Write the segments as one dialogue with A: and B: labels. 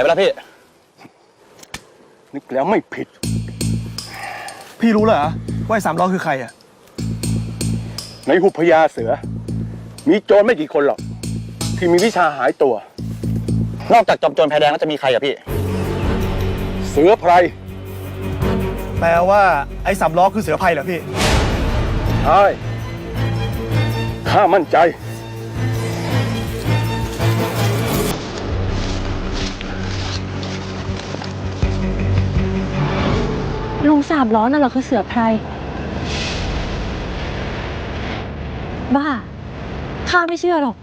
A: ายไปแล้วพี่
B: นึกแล้วไม่ผิด
C: พี่รู้เหรอว่าไอ้สามล้อคือใครอะ
B: ในหุบพญาเสือ มีโจรไม่กี่คนหรอก ที่มีวิชาหายตัว
A: นอกจากจอมโจรแพแดงแล้วจะมีใครอะพี่
B: เสือไพร
C: แปลว่าไอ้สามล้อคือเสือภัยเหรอพี่
B: ใช่ข้ามั่นใจ
D: ลุงสามล้อนั่นเหรอคือเสือไพรบ้าข้าไม่เชื่อหรอก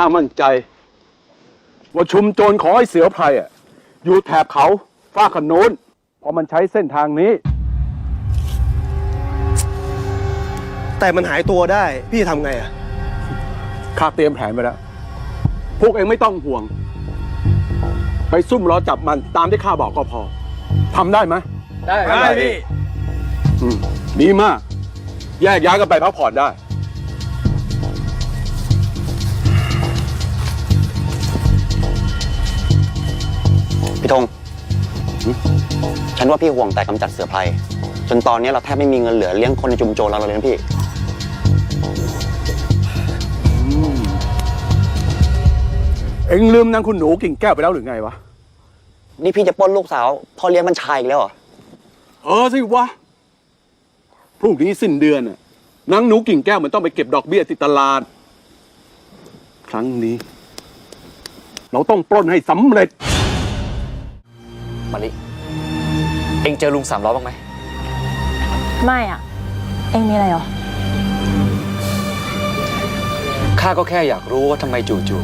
B: ข้ามั่นใจ ว่าชุมโจรของไอ้เสือไพรอะอยู่แถบเขาฝ้าขนโน้นเพราะมันใช้เส้นทางนี้
C: แต่มันหายตัวได้ พี่ทำไงอะ
B: ข้าเตรียมแผนไว้แล้ว พวกเองไม่ต้องห่วง ไปซุ่มรอจับมันตามที่ข้าบอกก็พอทำได้ไหม
A: ได้
B: ได้พี่ อืมดีมาก แยกย้ายกันไปพักผ่อนได้
A: พี่ธงฉันว่าพี่ห่วงแต่กำจัดเสือไพรจนตอนนี้เราแทบไม่มีเงินเหลือเลี้ยงคนในจุมโจรเราเลยนะพี่
B: เอ็งลืมนางคุณหนูกิ่งแก้วไปแล้วหรือไงวะ
A: นี่พี่จะปล้นลูกสาวพ่อเลี้ยงมันชายอีกแล้วเหรอ
B: เออสิวะ พรุ่งนี้สิ้นเดือนน่ะนางหนูกิ่งแก้วมันต้องไปเก็บดอกเบี้ยที่ตลาด ครั้งนี้ เราต้องปล้นให้สำเร็จ
E: มาลิ เอ็งเจอลุงสามล้อบ้างไหม
D: ไม่อะ เองมีอะไรเหรอ
E: ข้าก็แค่อยากรู้ว่าทำไมจู่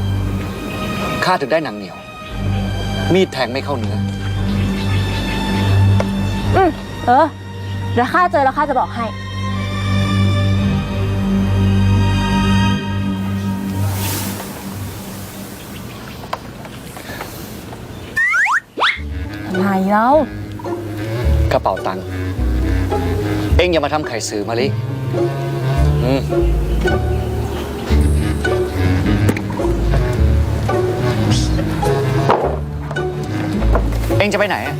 E: ๆ ข้าถึงได้หนังเหนียว มีดแทงไม่เข้าเนื้อ
D: อืมเออเดี๋ยวข้าเจอแล้วข้าจะบอกให้ อะไรแล้ว
E: กระเป๋าตังค์เอ็งอย่ามาทำไข่สือมาลิอืมเอ็งจะไปไหนอะ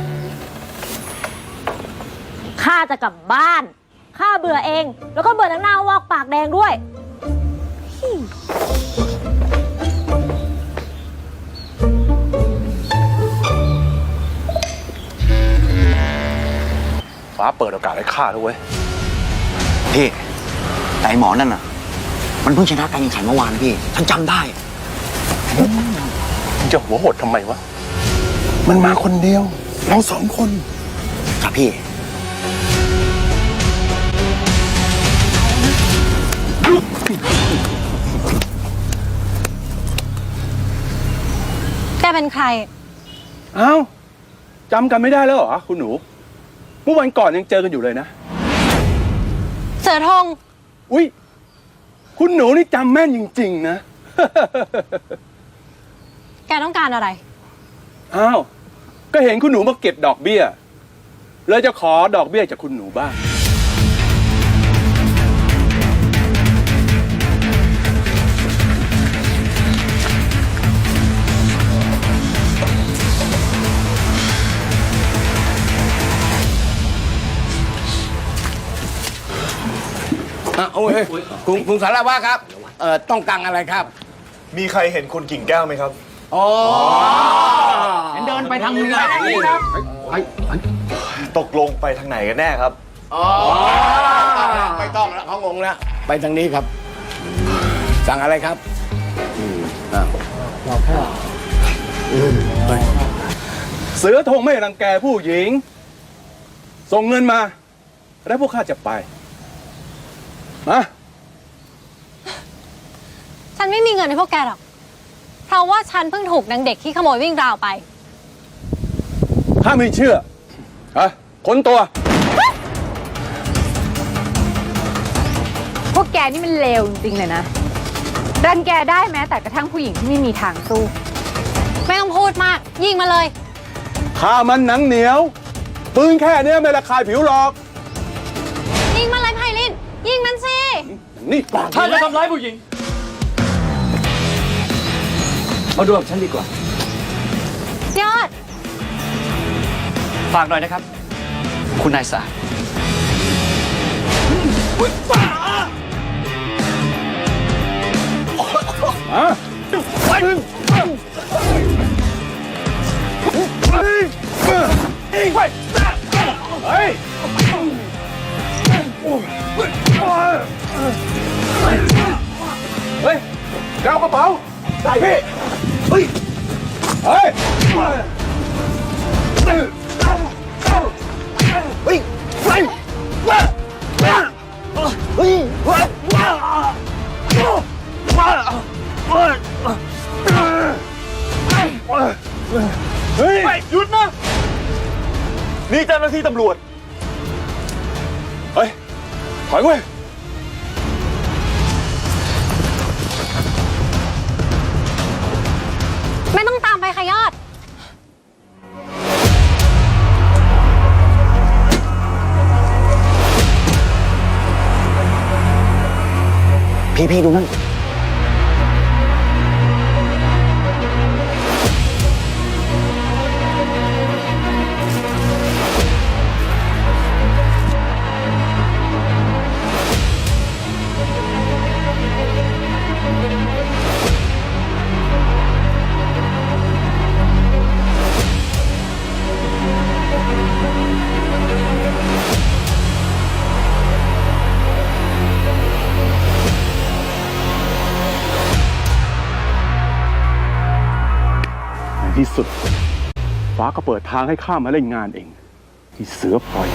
D: ข้าจะกลับบ้าน ข้าเบื่อเอง แล้วก็เบื่อนังหน้าวอกปากแดงด้วย
B: ฟ้าเปิดโอกาสให้ข้าด้วยเว้ย
A: พี่แต่ไอ้หมอนั่นน่ะ มันเพิ่งชนะการแข่งขันเมื่อวานนะพี่ ฉันจำได้
B: มึงจะหัวโหดทำไมวะ มันมาคนเดียว เราสองคน
A: ครับพี่
D: แกเป็นใคร
B: เอ้าจำกันไม่ได้แล้วเหรอ คุณหนู เมื่อวันก่อนยังเจอกันอยู่เลยนะ
D: เสือธง
B: อุ้ยคุณหนูนี่จำแม่นจริง ๆ นะ
D: แกต้องการอะไร
B: อ้าว ก็เห็นคุณหนูมาเก็บดอกเบี้ย เลยจะขอดอกเบี้ยจากคุณหนูบ้าง
F: อะโอ้ยคุณคุณสารวัตรครับเอ่อต้องการอะไรครับ
C: มีใครเห็นคุณกิ่งแก้วไหมครับ
F: อ๋อเดินไปทางนี้ครับ
C: ตกลงไปทางไหนกันแน่ครับ
F: อ๋อไม่ต้องแล้วเขางงแล้วไปทางนี้ครับ สั่งอะไรครับ
B: เสือธงไม่รังแกผู้หญิง ส่งเงินมา แล้วพวกข้าจะไป มา
G: ฉันไม่มีเงินให้พวกแกหรอก เพราะว่าฉันเพิ่งถูกนางเด็กที่ขโมยวิ่งราวไป
B: ถ้าไม่เชื่อฮะค้นตัว
H: พวกแกนี่มันเลวจริงๆเลยนะ รังแกได้แม้แต่กระทั่งผู้หญิงที่ไม่มีทางสู้
G: ไม่ต้องพูดมาก ยิงมาเลย
B: ข้ามันหนังเหนียว ปืนแค่เนี้ยไม่ระคายผิวหรอก
G: ยิงมันเลยไพลิน ยิงมันสิ
B: นี่ปาก
E: ถ้าจะทำร้ายผู้หญิงมาดูกับฉันดีกว่า
G: ยอด
E: ฝากหน่อยนะครับ คุณนายสาย
B: ระเป๋าใส่พี่เฮ้ยเฮ้ยเฮ้ยเฮ้ยเฮ้ยหยุดนะนี่เจ้าหน้าที่ตำรวจเฮ้ยถอยเว้ย
A: พี่พี่ดูนั่
B: น ที่สุด ฟ้าก็เปิดทางให้ข้ามาเล่นงานเองที่เสือปล่อย